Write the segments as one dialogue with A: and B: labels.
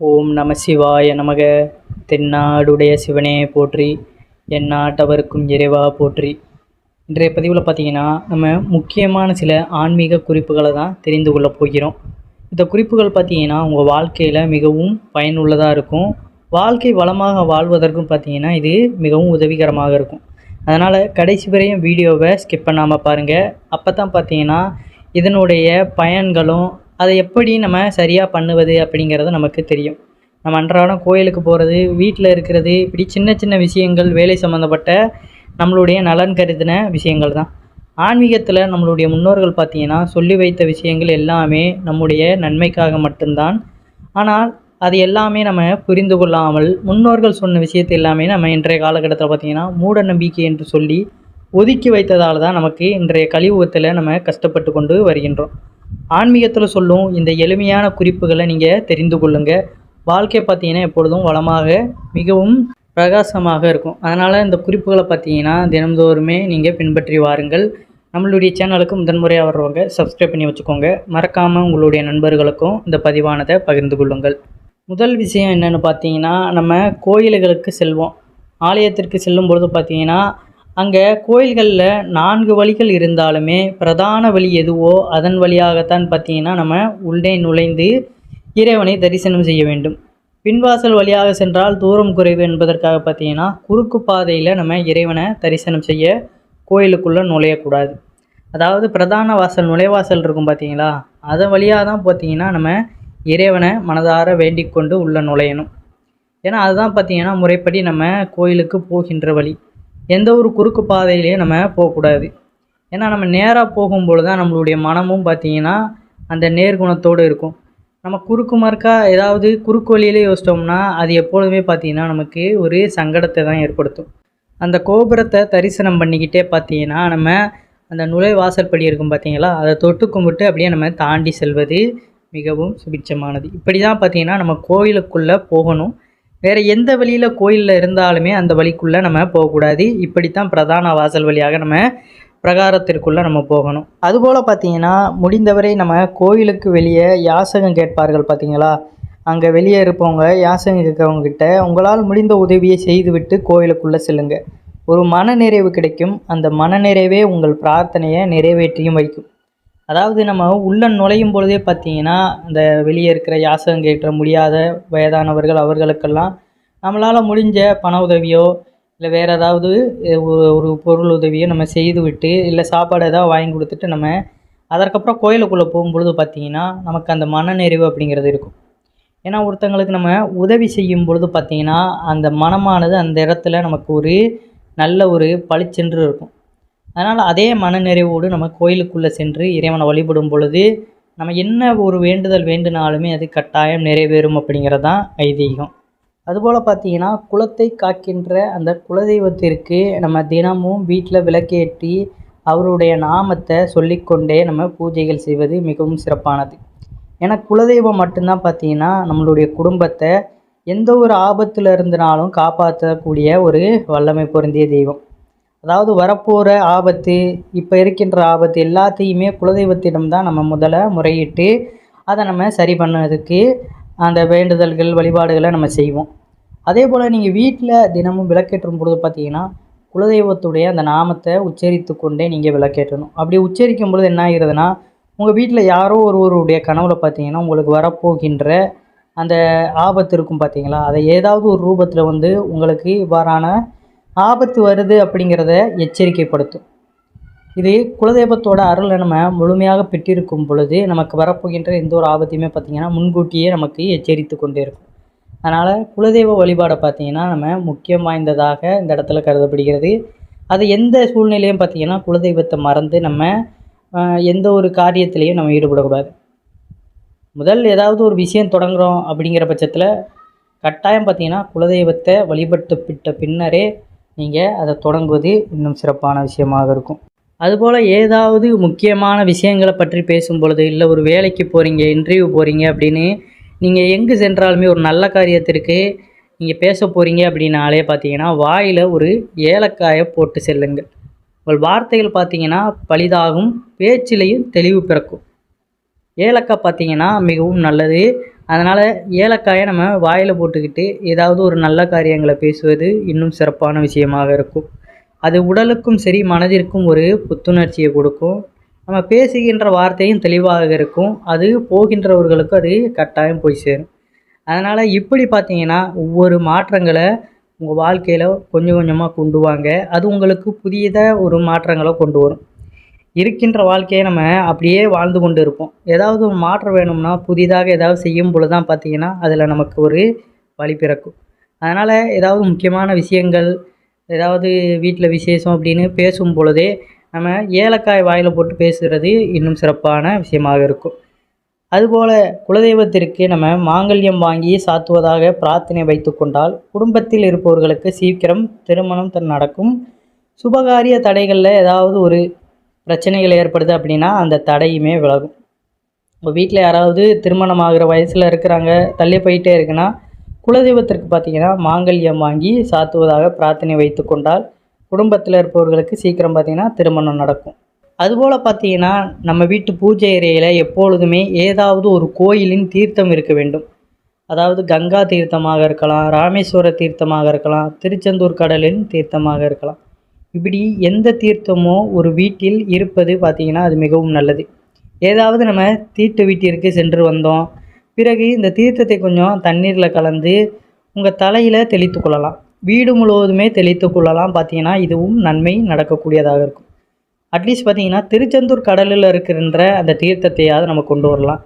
A: ஓம் நம சிவாய நமக. தென்னாடுடைய சிவனே போற்றி எந்நாட்டவருக்கும் இறைவா போற்றி. இன்றைய பதிவில் பார்த்தீங்கன்னா நம்ம முக்கியமான சில ஆன்மீக குறிப்புகளை தான் தெரிந்து கொள்ளப் போகிறோம். இந்த குறிப்புகள் பார்த்தீங்கன்னா உங்கள் வாழ்க்கையில் மிகவும் பயனுள்ளதாக இருக்கும். வாழ்க்கை வளமாக வாழ்வதற்கும் பார்த்தீங்கன்னா இது மிகவும் உதவிகரமாக இருக்கும். அதனால் கடைசி வரையும் வீடியோவை ஸ்கிப் பண்ணாமல் பாருங்கள் அப்போ தான் பார்த்தீங்கன்னா இதனுடைய பயன்களும் அதை எப்படி நம்ம சரியாக பண்ணுவது அப்படிங்கிறது நமக்கு தெரியும். நம்ம அன்றாடம் கோயிலுக்கு போகிறது வீட்டில் இருக்கிறது இப்படி சின்ன சின்ன விஷயங்கள் வேலை சம்மந்தப்பட்ட நம்மளுடைய நலன் கருதின விஷயங்கள் தான். ஆன்மீகத்தில் நம்மளுடைய முன்னோர்கள் பார்த்திங்கன்னா சொல்லி வைத்த விஷயங்கள் எல்லாமே நம்முடைய நன்மைக்காக மட்டும்தான். ஆனால் அது எல்லாமே நம்ம புரிந்து கொள்ளாமல் முன்னோர்கள் சொன்ன விஷயத்தை எல்லாமே நம்ம இன்றைய காலகட்டத்தில் பார்த்தீங்கன்னா மூட நம்பிக்கை என்று சொல்லி ஒதுக்கி வைத்ததால் தான் நமக்கு இன்றைய கழிவுகத்தில் நம்ம கஷ்டப்பட்டு கொண்டு வருகின்றோம். ஆன்மீகத்தில் சொல்லும் இந்த எளிமையான குறிப்புகளை நீங்கள் தெரிந்து கொள்ளுங்கள் வாழ்க்கை பார்த்தீங்கன்னா எப்பொழுதும் வளமாக மிகவும் பிரகாசமாக இருக்கும். அதனால் இந்த குறிப்புகளை பார்த்தீங்கன்னா தினந்தோறுமே நீங்கள் பின்பற்றி வாருங்கள். நம்மளுடைய சேனலுக்கு முதன்முறையாக வர்றவங்க சப்ஸ்கிரைப் பண்ணி வச்சுக்கோங்க. மறக்காமல் உங்களுடைய நண்பர்களுக்கும் இந்த பதிவானதை பகிர்ந்து கொள்ளுங்கள். முதல் விஷயம் என்னென்னு பார்த்தீங்கன்னா நம்ம கோயில்களுக்கு செல்வோம். ஆலயத்திற்கு செல்லும் பொழுது பார்த்தீங்கன்னா அங்கே கோயில்களில் நான்கு வழிகள் இருந்தாலுமே பிரதான வழி எதுவோ அதன் வழியாகத்தான் பார்த்தீங்கன்னா நம்ம உள்ளே நுழைந்து இறைவனை தரிசனம் செய்ய வேண்டும். பின்வாசல் வழியாக சென்றால் தூரம் குறைவு என்பதற்காக பார்த்தீங்கன்னா குறுக்கு பாதையில் நம்ம இறைவனை தரிசனம் செய்ய கோயிலுக்குள்ளே நுழையக்கூடாது. அதாவது பிரதான வாசல் நுழைவாசல் இருக்கும் பார்த்தீங்களா? அதன் வழியாக தான் பார்த்தீங்கன்னா நம்ம இறைவனை மனதார வேண்டிக் கொண்டு உள்ளே நுழையணும். ஏன்னா அதுதான் பார்த்தீங்கன்னா முறைப்படி நம்ம கோயிலுக்கு போகின்ற வழி. எந்த ஒரு குறுக்கு பாதையிலையும் நம்ம போகக்கூடாது. ஏன்னா நம்ம நேராக போகும்பொழுது தான் நம்மளுடைய மனமும் பார்த்தீங்கன்னா அந்த நேர்குணத்தோடு இருக்கும். நம்ம குறுக்கு மறுக்கா ஏதாவது குறுக்கு வழியிலே யோசித்தோம்னா அது எப்பொழுதுமே பார்த்தீங்கன்னா நமக்கு ஒரு சங்கடத்தை தான் ஏற்படுத்தும். அந்த கோபுரத்தை தரிசனம் பண்ணிக்கிட்டே பார்த்தீங்கன்னா நம்ம அந்த நுழைவாசல் படி இருக்கும் பார்த்தீங்களா அதை தொட்டு கும்பிட்டு அப்படியே நம்ம தாண்டி செல்வது மிகவும் சுபிட்சமானது. இப்படி தான் பார்த்தீங்கன்னா நம்ம கோயிலுக்குள்ளே போகணும். வேறு எந்த வழியில் கோயிலில் இருந்தாலுமே அந்த வழிக்குள்ளே நம்ம போகக்கூடாது. இப்படித்தான் பிரதான வாசல் வழியாக நம்ம பிரகாரத்திற்குள்ளே நம்ம போகணும். அதுபோல் பார்த்தீங்கன்னா முடிந்தவரை நம்ம கோயிலுக்கு வெளியே யாசகம் கேட்பார்கள் பார்த்தீங்களா? அங்கே வெளியே இருப்பவங்க யாசகம் கேட்கறவங்க உங்களால் முடிந்த உதவியை செய்துவிட்டு கோயிலுக்குள்ளே செல்லுங்க. ஒரு மனநிறைவு கிடைக்கும். அந்த மனநிறைவே உங்கள் பிரார்த்தனையை நிறைவேற்றியும் வைக்கும். அதாவது நம்ம உள்ள நுழையும் பொழுதே பார்த்தீங்கன்னா அந்த வெளியே இருக்கிற யாசகம் கேட்க முடியாத வயதானவர்கள் அவர்களுக்கெல்லாம் நம்மளால் முடிஞ்ச பண உதவியோ இல்லை வேறு ஏதாவது ஒரு பொருள் உதவியோ நம்ம செய்து விட்டு இல்லை சாப்பாடு ஏதாவது வாங்கி கொடுத்துட்டு நம்ம அதற்கப்புறம் கோயிலுக்குள்ளே போகும்பொழுது பார்த்தீங்கன்னா நமக்கு அந்த மனநிறைவு அப்படிங்கிறது இருக்கும். ஏன்னா ஒருத்தங்களுக்கு நம்ம உதவி செய்யும் பொழுது பார்த்தீங்கன்னா அந்த மனமானது அந்த இடத்துல நமக்கு ஒரு நல்ல ஒரு பளிச்சென்று இருக்கும். அதனால் அதே மனநிறைவோடு நம்ம கோயிலுக்குள்ளே சென்று இறைவனை வழிபடும் பொழுது நம்ம என்ன ஒரு வேண்டுதல் வேண்டுனாலுமே அது கட்டாயம் நிறைவேறும் அப்படிங்கிறது தான் ஐதீகம். அதுபோல் பார்த்தீங்கன்னா குலத்தை காக்கின்ற அந்த குலதெய்வத்திற்கு நம்ம தினமும் வீட்டில் விளக்கேற்றி அவருடைய நாமத்தை சொல்லிக்கொண்டே நம்ம பூஜைகள் செய்வது மிகவும் சிறப்பானது. ஏன்னா குலதெய்வம் மட்டும்தான் பார்த்தீங்கன்னா நம்மளுடைய குடும்பத்தை எந்த ஒரு ஆபத்தில் இருந்தனாலும் காப்பாற்றக்கூடிய ஒரு வல்லமை பொருந்திய தெய்வம். அதாவது வரப்போகிற ஆபத்து இப்போ இருக்கின்ற ஆபத்து எல்லாத்தையுமே குலதெய்வத்திடம் தான் நம்ம முதல்ல முறையிட்டு அதை நம்ம சரி பண்ணதுக்கு அந்த வேண்டுதல்கள் வழிபாடுகளை நம்ம செய்வோம். அதே போல் நீங்கள் வீட்டில் தினமும் விளக்கேற்றும் பொழுது பார்த்தீங்கன்னா குலதெய்வத்துடைய அந்த நாமத்தை உச்சரித்து கொண்டே நீங்கள் விளக்கேற்றணும். அப்படி உச்சரிக்கும் பொழுது என்ன ஆகிறதுனா உங்கள் வீட்டில் யாரோ ஒருவருடைய கனவுல பார்த்தீங்கன்னா உங்களுக்கு வரப்போகின்ற அந்த ஆபத்து இருக்கும் பார்த்தீங்களா அதை ஏதாவது ஒரு ரூபத்தில் வந்து உங்களுக்கு இவ்வாறான ஆபத்து வருது அப்படிங்கிறத எச்சரிக்கைப்படுத்தும். இது குலதெய்வத்தோட அருளை நம்ம முழுமையாக பெற்றிருக்கும் பொழுது நமக்கு வரப்போகின்ற எந்த ஒரு ஆபத்தையுமே பார்த்திங்கன்னா முன்கூட்டியே நமக்கு எச்சரித்து கொண்டே இருக்கும். அதனால் குலதெய்வ வழிபாடை பார்த்திங்கன்னா நம்ம முக்கியம் வாய்ந்ததாக இந்த இடத்துல கருதப்படுகிறது. அது எந்த சூழ்நிலையும் பார்த்திங்கன்னா குலதெய்வத்தை மறந்து நம்ம எந்த ஒரு காரியத்திலையும் நம்ம ஈடுபடக்கூடாது. முதல் ஏதாவது ஒரு விஷயம் தொடங்குகிறோம் அப்படிங்கிற பட்சத்தில் கட்டாயம் பார்த்திங்கன்னா குலதெய்வத்தை வழிபட்டு பிட்ட பின்னரே நீங்கள் அதை தொடங்குவது இன்னும் சிறப்பான விஷயமாக இருக்கும். அதுபோல் ஏதாவது முக்கியமான விஷயங்களை பற்றி பேசும் பொழுது இல்லை ஒரு வேலைக்கு போகிறீங்க இன்டர்வியூ போகிறீங்க அப்படின்னு நீங்கள் எங்கு சென்றாலுமே ஒரு நல்ல காரியத்திற்கு நீங்கள் பேச போகிறீங்க அப்படின்னாலே பார்த்தீங்கன்னா வாயில் ஒரு ஏலக்காயை போட்டு செல்லுங்கள். உங்கள் வார்த்தைகள் பார்த்தீங்கன்னா பலிதாகும் பேச்சிலையும் தெளிவு பிறக்கும். ஏலக்காய் பார்த்தீங்கன்னா மிகவும் நல்லது அதனால் ஏலக்காயை நம்ம வாயில் போட்டுக்கிட்டு ஏதாவது ஒரு நல்ல காரியங்களை பேசுவது இன்னும் சிறப்பான விஷயமாக இருக்கும். அது உடலுக்கும் சரி மனதிற்கும் ஒரு புத்துணர்ச்சியை கொடுக்கும். நம்ம பேசுகின்ற வார்த்தையும் தெளிவாக இருக்கும். அது போகின்றவர்களுக்கு அது கட்டாயம் போய் சேரும். அதனால் இப்படி பார்த்தீங்கன்னா ஒவ்வொரு மாற்றங்களை உங்கள் வாழ்க்கையில் கொஞ்சம் கொஞ்சமாக கொண்டு வாங்க. அது உங்களுக்கு புதியதாக ஒரு மாற்றங்களை கொண்டு வரும். இருக்கின்ற வாழ்க்கையை நம்ம அப்படியே வாழ்ந்து கொண்டு இருப்போம் ஏதாவது ஒரு மாற்றம் வேணும்னா புதிதாக ஏதாவது செய்யும் பொழுது தான் பார்த்தீங்கன்னா அதில் நமக்கு ஒரு வழி பிறக்கும். அதனால் ஏதாவது முக்கியமான விஷயங்கள் ஏதாவது வீட்டில் விசேஷம் அப்படின்னு பேசும் பொழுதே நம்ம ஏலக்காய் வாயில் போட்டு பேசுகிறது இன்னும் சிறப்பான விஷயமாக இருக்கும். அதுபோல் குலதெய்வத்திற்கு நம்ம மாங்கல்யம் வாங்கி சாத்துவதாக பிரார்த்தனை வைத்து கொண்டால் குடும்பத்தில் இருப்பவர்களுக்கு சீக்கிரம் திருமணம் தன் நடக்கும். சுபகாரிய தடைகளில் ஏதாவது ஒரு பிரச்சனைகள் ஏற்படுது அப்படின்னா அந்த தடையுமே விலகும். உங்கள் வீட்டில் யாராவது திருமணம் ஆகிற வயசில் இருக்கிறாங்க தள்ளி போயிட்டே இருக்குன்னா குலதெய்வத்திற்கு பார்த்தீங்கன்னா மாங்கல்யம் வாங்கி சாத்துவதாக பிரார்த்தனை வைத்து கொண்டால் குடும்பத்தில் இருப்பவர்களுக்கு சீக்கிரம் பார்த்திங்கன்னா திருமணம் நடக்கும். அதுபோல் பார்த்தீங்கன்னா நம்ம வீட்டு பூஜை அறையில் எப்பொழுதுமே ஏதாவது ஒரு கோயிலின் தீர்த்தம் இருக்க வேண்டும். அதாவது கங்கா தீர்த்தமாக இருக்கலாம் ராமேஸ்வர தீர்த்தமாக இருக்கலாம் திருச்செந்தூர் கடலின் தீர்த்தமாக இருக்கலாம். இப்படி எந்த தீர்த்தமோ ஒரு வீட்டில் இருப்பது பார்த்திங்கன்னா அது மிகவும் நல்லது. ஏதாவது நம்ம தீர்த்த வீட்டிற்கு சென்று வந்தோம். பிறகு இந்த தீர்த்தத்தை கொஞ்சம் தண்ணீரில் கலந்து உங்கள் தலையில் தெளித்து கொள்ளலாம். வீடு முழுவதுமே தெளித்து கொள்ளலாம் பார்த்தீங்கன்னா இதுவும் நன்மை நடக்கக்கூடியதாக இருக்கும். அட்லீஸ்ட் பார்த்தீங்கன்னா திருச்செந்தூர் கடலில் இருக்கின்ற அந்த தீர்த்தத்தையாவது நம்ம கொண்டு வரலாம்.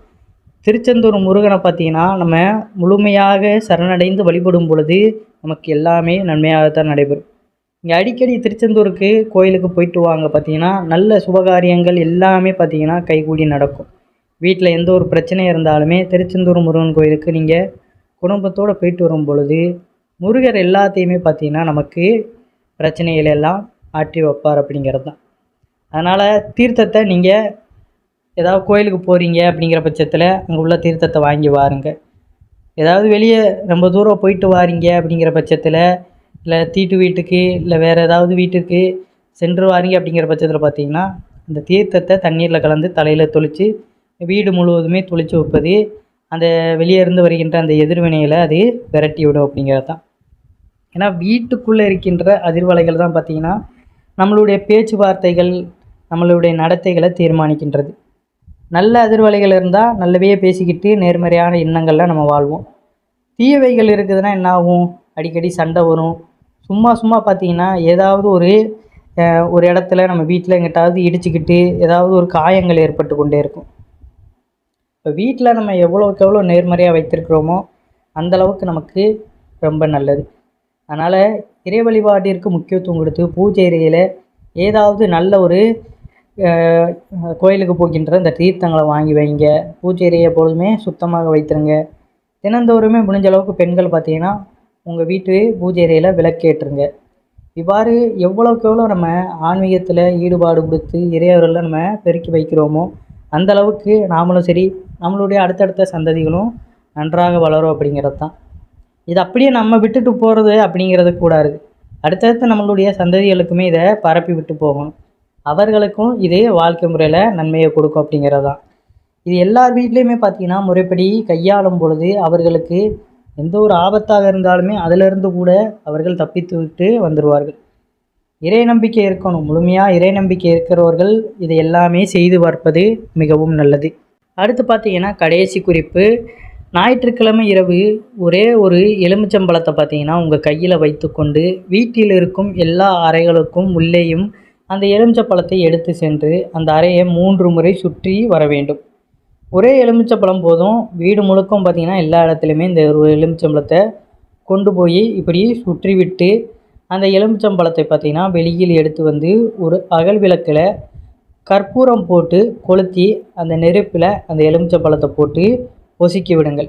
A: திருச்செந்தூர் முருகனை பார்த்தீங்கன்னா நம்ம முழுமையாக சரணடைந்து வழிபடும் பொழுது நமக்கு எல்லாமே நன்மையாகத்தான் நடைபெறும். இங்கே அடிக்கடி திருச்செந்தூருக்கு கோயிலுக்கு போயிட்டு வாங்க பார்த்தீங்கன்னா நல்ல சுபகாரியங்கள் எல்லாமே பார்த்தீங்கன்னா கைகூடி நடக்கும். வீட்டில் எந்த ஒரு பிரச்சனை இருந்தாலுமே திருச்செந்தூர் முருகன் கோயிலுக்கு நீங்கள் குடும்பத்தோடு போயிட்டு வரும் பொழுது முருகர் எல்லாத்தையுமே பார்த்தீங்கன்னா நமக்கு பிரச்சனைகள் எல்லாம் ஆற்றி வைப்பார் அப்படிங்கிறது தான் அதனால் தீர்த்தத்தை நீங்கள் ஏதாவது கோயிலுக்கு போகிறீங்க அப்படிங்கிற பட்சத்தில் அங்கே உள்ள தீர்த்தத்தை வாங்கி வாருங்க. ஏதாவது வெளியே ரொம்ப தூரம் போயிட்டு வாரீங்க அப்படிங்கிற பட்சத்தில் இல்லை தீட்டு வீட்டுக்கு இல்லை வேறு ஏதாவது வீட்டுக்கு சென்று வாரீங்க அப்படிங்கிற பட்சத்தில் பார்த்தீங்கன்னா இந்த தீர்த்தத்தை தண்ணீரில் கலந்து தலையில் தொளித்து வீடு முழுவதுமே தொளித்து வைப்பது அந்த வெளியே இருந்து வருகின்ற அந்த எதிர்வினையில் அது விரட்டி விடும் அப்படிங்கிறது தான் ஏன்னா வீட்டுக்குள்ளே இருக்கின்ற அதிர்வலைகள் தான் பார்த்திங்கன்னா நம்மளுடைய பேச்சுவார்த்தைகள் நம்மளுடைய நடத்தைகளை தீர்மானிக்கின்றது. நல்ல அதிர்வலைகள் இருந்தால் நல்லவே பேசிக்கிட்டு நேர்மறையான எண்ணங்களில் நம்ம வாழ்வோம். தீயவைகள் இருக்குதுன்னா என்ன ஆகும் அடிக்கடி சண்டை வரும். சும்மா சும்மா பார்த்தீங்கன்னா ஏதாவது ஒரு ஒரு இடத்துல நம்ம வீட்டில் எங்கிட்டாவது இடிச்சுக்கிட்டு ஏதாவது ஒரு காயங்கள் ஏற்பட்டு கொண்டே இருக்கும். இப்போ வீட்டில் நம்ம எவ்வளோக்கு எவ்வளோ நேர்மறையாக வைத்திருக்கிறோமோ அந்த அளவுக்கு நமக்கு ரொம்ப நல்லது. அதனால் இறை வழிபாட்டிற்கு முக்கியத்துவம் கொடுத்து பூஜை அறையில் ஏதாவது நல்ல ஒரு கோயிலுக்கு போகின்ற இந்த தீர்த்தங்களை வாங்கி வைங்க. பூஜை அறையை எப்பொழுதுமே சுத்தமாக வைத்திருங்க. தினந்தோறுமே முடிஞ்ச அளவுக்கு பெண்கள் பார்த்தீங்கன்னா உங்கள் வீட்டு பூஜை அறையில் விளக்கேற்றுங்க. இவ்வாறு எவ்வளோக்கு எவ்வளோ நம்ம ஆன்மீகத்தில் ஈடுபாடு கொடுத்து இறையவர்களில் நம்ம பெருக்கி வைக்கிறோமோ அந்த அளவுக்கு நாமளும் சரி நம்மளுடைய அடுத்தடுத்த சந்ததிகளும் நன்றாக வளரும் அப்படிங்கிறது தான். இது அப்படியே நம்ம விட்டுட்டு போகிறது அப்படிங்கிறது கூடாது அடுத்தடுத்து நம்மளுடைய சந்ததிகளுக்குமே இதை பரப்பி விட்டு போகணும். அவர்களுக்கும் இது வாழ்க்கை முறையில் நன்மையை கொடுக்கும் அப்படிங்கிறது தான். இது எல்லார் வீட்லேயுமே பார்த்தீங்கன்னா முறைப்படி கையாளும் பொழுது அவர்களுக்கு எந்த ஒரு ஆபத்தாக இருந்தாலுமே அதிலிருந்து கூட அவர்கள் தப்பித்து விட்டு வந்துடுவார்கள் இறை நம்பிக்கை இருக்கணும். முழுமையாக இறை நம்பிக்கை இருக்கிறவர்கள் இதை எல்லாமே செய்து பார்ப்பது மிகவும் நல்லது. அடுத்து பார்த்தீங்கன்னா கடைசி குறிப்பு. ஞாயிற்றுக்கிழமை இரவு ஒரே ஒரு எலுமிச்சம்பழத்தை பார்த்தீங்கன்னா உங்கள் கையில் வைத்துக்கொண்டு வீட்டில் இருக்கும் எல்லா அறைகளுக்கும் உள்ளேயும் அந்த எலுமிச்சம்பழத்தை எடுத்து சென்று அந்த அறையை மூன்று முறை சுற்றி வர வேண்டும். ஒரே எலுமிச்சப்பழம் போதும். வீடு முழுக்கும் பார்த்திங்கன்னா எல்லா இடத்துலையுமே இந்த ஒரு எலுமிச்சம்பழத்தை கொண்டு போய் இப்படி சுற்றி விட்டு அந்த எலுமிச்சம்பழத்தை பார்த்தீங்கன்னா வெளியில் எடுத்து வந்து ஒரு அகல் விளக்கில் கற்பூரம் போட்டு கொளுத்தி அந்த நெருப்பில் அந்த எலுமிச்சம்பழத்தை போட்டு பொசுக்கி விடுங்கள்.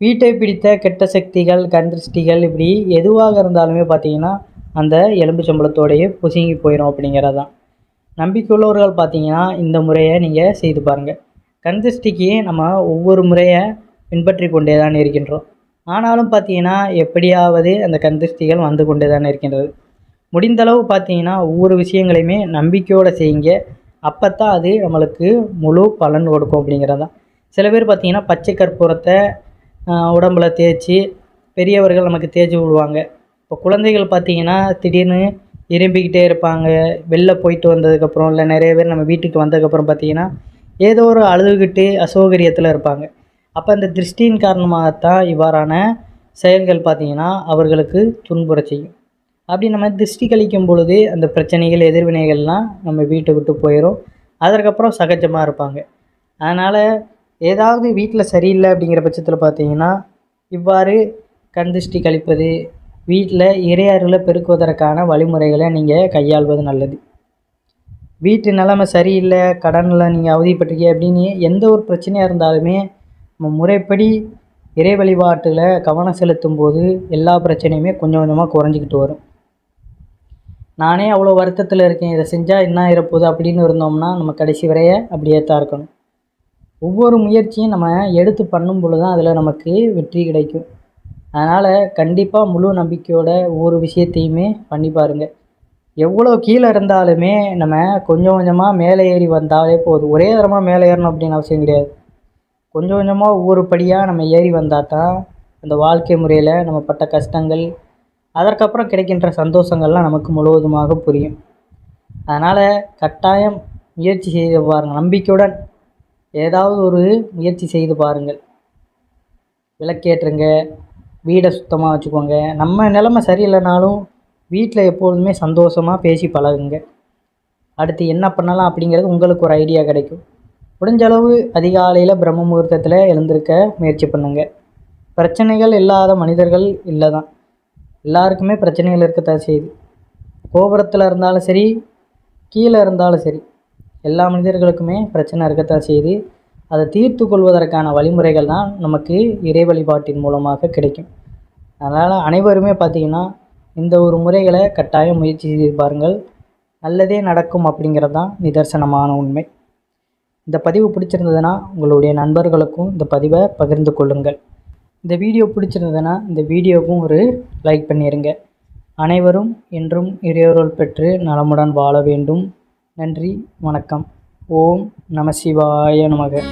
A: வீட்டை பிடித்த கெட்ட சக்திகள் கந்திருஷ்டிகள் இப்படி எதுவாக இருந்தாலுமே பார்த்தீங்கன்னா அந்த எலுமிச்சம்பழத்தோடையே பொசுங்கி போயிடும் அப்படிங்கிறது தான் நம்பிக்கையுள்ளவர்கள் பார்த்தீங்கன்னா இந்த முறையை நீங்கள் செய்து பாருங்கள் கந்திஷ்டிக்கு நம்ம ஒவ்வொரு முறையை பின்பற்றி கொண்டே தான் இருக்கின்றோம். ஆனாலும் பார்த்தீங்கன்னா எப்படியாவது அந்த கந்திஷ்டிகள் வந்து கொண்டே தான் இருக்கின்றது. முடிந்தளவு பார்த்தீங்கன்னா ஒவ்வொரு விஷயங்களையுமே நம்பிக்கையோடு செய்யுங்க. அப்போ தான் அது நம்மளுக்கு முழு பலன் கொடுக்கும் அப்படிங்கிறது. தான் சில பேர் பார்த்திங்கன்னா பச்சை கற்பூரத்தை உடம்புல தேய்ச்சி பெரியவர்கள் நமக்கு தேய்ச்சி விடுவாங்க. இப்போ குழந்தைகள் பார்த்தீங்கன்னா திடீர்னு இரும்பிக்கிட்டே இருப்பாங்க. வெளில போயிட்டு வந்ததுக்கப்புறம் இல்லை நிறைய பேர் நம்ம வீட்டுக்கு வந்ததுக்கப்புறம் பார்த்தீங்கன்னா ஏதோ ஒரு அழுதுகிட்டு அசௌகரியத்தில் இருப்பாங்க. அப்போ அந்த திருஷ்டியின் காரணமாகத்தான் இவ்வாறான செயல்கள் பார்த்திங்கன்னா அவர்களுக்கு துன்புற செய்யும். அப்படி நம்ம திருஷ்டி கழிக்கும் பொழுது அந்த பிரச்சனைகள் எதிர்வினைகள்லாம் நம்ம வீட்டை விட்டு போயிடும் அதற்கப்புறம் சகஜமாக இருப்பாங்க. அதனால் ஏதாவது வீட்டில் சரியில்லை அப்படிங்கிற பட்சத்தில் பார்த்தீங்கன்னா இவ்வாறு கண் திருஷ்டி கழிப்பது வீட்டில் இறையாறுகளை பெருக்குவதற்கான வழிமுறைகளை நீங்கள் கையாள்வது நல்லது. வீட்டு நிலைமை சரியில்லை கடனில் நீங்கள் அவதிப்பட்டிருக்கீங்க அப்படின்னு எந்த ஒரு பிரச்சனையாக இருந்தாலுமே நம்ம முறைப்படி இறை வழிபாட்டில் கவனம் செலுத்தும் போது எல்லா பிரச்சனையுமே கொஞ்சம் கொஞ்சமாக குறைஞ்சிக்கிட்டு வரும். நானே அவ்வளோ வருத்தத்தில் இருக்கேன் இதை செஞ்சால் என்ன இருப்போது அப்படின்னு இருந்தோம்னா நம்ம கடைசி வரைய அப்படியே தான் இருக்கணும். ஒவ்வொரு முயற்சியும் நம்ம எடுத்து பண்ணும் பொழுது தான் அதில் நமக்கு வெற்றி கிடைக்கும். அதனால் கண்டிப்பாக முழு நம்பிக்கையோட ஒவ்வொரு விஷயத்தையுமே பண்ணி பாருங்கள் எவ்வளோ கீழே இருந்தாலுமே நம்ம கொஞ்சம் கொஞ்சமாக மேலே ஏறி வந்தாலே போதும். ஒரே தரமாக மேலே ஏறணும் அப்படின்னு அவசியம் கிடையாது. கொஞ்சம் கொஞ்சமாக ஒவ்வொரு படியாக நம்ம ஏறி வந்தால் தான் அந்த வாழ்க்கை முறையில் நம்ம பட்ட கஷ்டங்கள் அதற்கப்புறம் கிடைக்கின்ற சந்தோஷங்கள்லாம் நமக்கு முழுவதுமாக புரியும். அதனால் கட்டாயம் முயற்சி செய்து பாருங்கள் நம்பிக்கையுடன் ஏதாவது ஒரு முயற்சி செய்து பாருங்கள். விளக்கேற்றுங்க. வீடை சுத்தமாக வச்சுக்கோங்க. நம்ம நிலமை சரியில்லைனாலும் வீட்டில் எப்பொழுதுமே சந்தோஷமாக பேசி பழகுங்க. அடுத்து என்ன பண்ணலாம் அப்படிங்கிறது உங்களுக்கு ஒரு ஐடியா கிடைக்கும். முடிஞ்ச அளவு அதிகாலையில் பிரம்ம முகூர்த்தத்தில் எழுந்திருக்க முயற்சி பண்ணுங்க. பிரச்சனைகள் இல்லாத மனிதர்கள் இல்லை தான் எல்லாருக்குமே பிரச்சனைகள் இருக்கத்தான் செய்யுது. கோபுரத்தில் இருந்தாலும் சரி கீழே இருந்தாலும் சரி எல்லா மனிதர்களுக்குமே பிரச்சனை இருக்கத்தான் செய்யுது. அதை தீர்த்து கொள்வதற்கான வழிமுறைகள் தான் நமக்கு இறை வழிபாட்டின் மூலமாக கிடைக்கும். அதனால் அனைவருமே பார்த்திங்கன்னா இந்த ஒரு முறைகளை கட்டாயம் முயற்சி செய்து பாருங்கள். நல்லதே நடக்கும் அப்படிங்கிறது தான் நிதர்சனமான உண்மை. இந்த பதிவு பிடிச்சிருந்ததுன்னா உங்களுடைய நண்பர்களுக்கும் இந்த பதிவை பகிர்ந்து கொள்ளுங்கள். இந்த வீடியோ பிடிச்சிருந்ததுன்னா இந்த வீடியோவுக்கும் ஒரு லைக் பண்ணிடுங்க அனைவரும் என்றும் இறையொருள் பெற்று நலமுடன் வாழ வேண்டும். நன்றி வணக்கம். ஓம் நம சிவாய நமக.